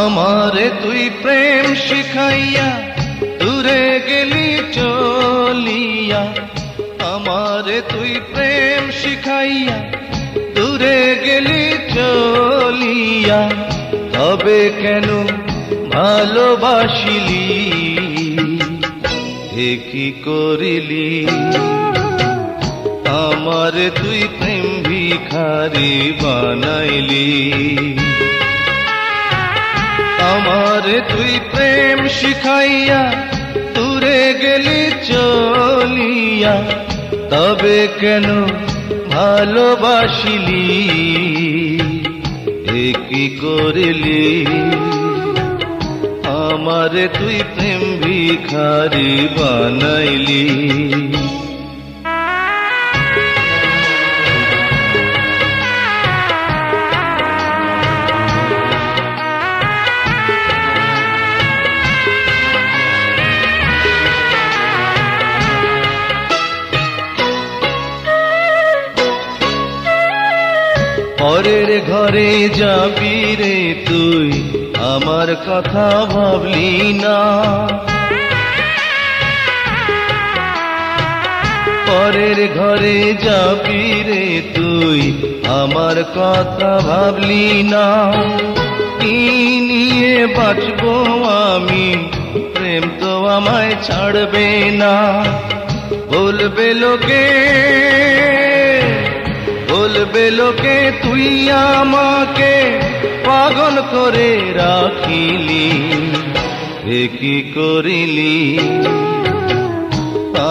আমারে তুই প্রেম শিখাইয়া, দূরে গেলি চলিয়া। আমারে তুই প্রেম শিখাইয়া, দূরে গেলি চলিয়া। তবে কেন ভালোবাসিলি? কি করিলি? আমার তুই প্রেম ভিখারি বানাইলি। আমারে তুই প্রেম শিখাইয়া, দূরে গেলি চলিয়া, তবে কেন ভালোবাসিলি? কি করিলি? আমারে তুই প্রেম ভিখারি বানাইলি। পরের ঘরে যাবি রে তুই, আমার কথা ভাবলি না। পরের ঘরে যাবি রে তুই, আমার কথা ভাবলি না। নিয়ে বাঁচবো আমি, প্রেম তো আমায় ছাড়বে না। বলবে লোকে বলবে লোকে, তুই আমাকে পাগল করে রাখিলি। এ কি করিলি?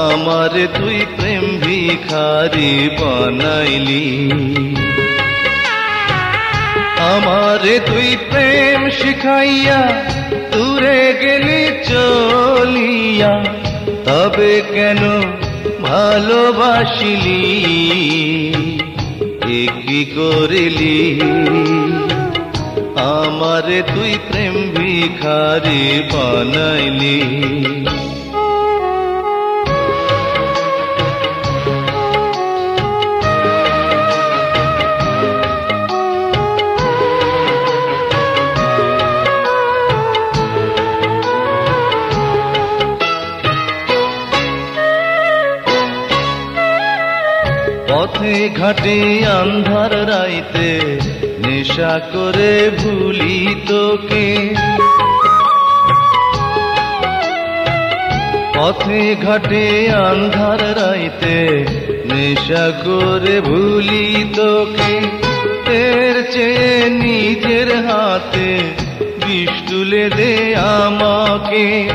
আমার তুই প্রেম ভিখারি বানাইলি। আমারে তুই প্রেম শিখাইয়া দূরে গেলি চলিয়া, তবে কেন ভালোবাসিলি? কি করিলি? আমারে তুই প্রেম ভিখারি বানাইলি। পথে ঘাটে আন্ধার রাইতে নেশা করে ভুলি তোকে। পথে ঘাটে আন্ধার রাইতে নেশা করে ভুলি তোকে। তের চেয়ে নিজের হাতে বিষ তুলে দে আমাকে।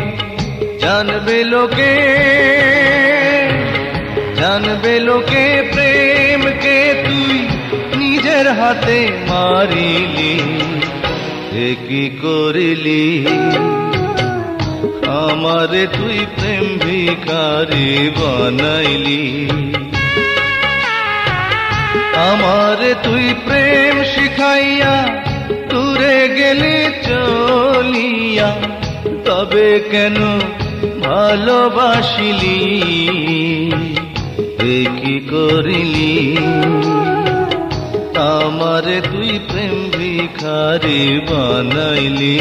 জানবে লোকে জানবে লোকে হাতে মারিলি, এ কি করিলি? আমারে তুই প্রেম ভিখারি বানাইলি। আমারে তুই প্রেম শিখাইয়া দূরে গেলি চলিয়া, তবে কেন ভালোবাসিলি? কি করিলি? আমারে তুই প্রেম ভিখারি বানাইলি।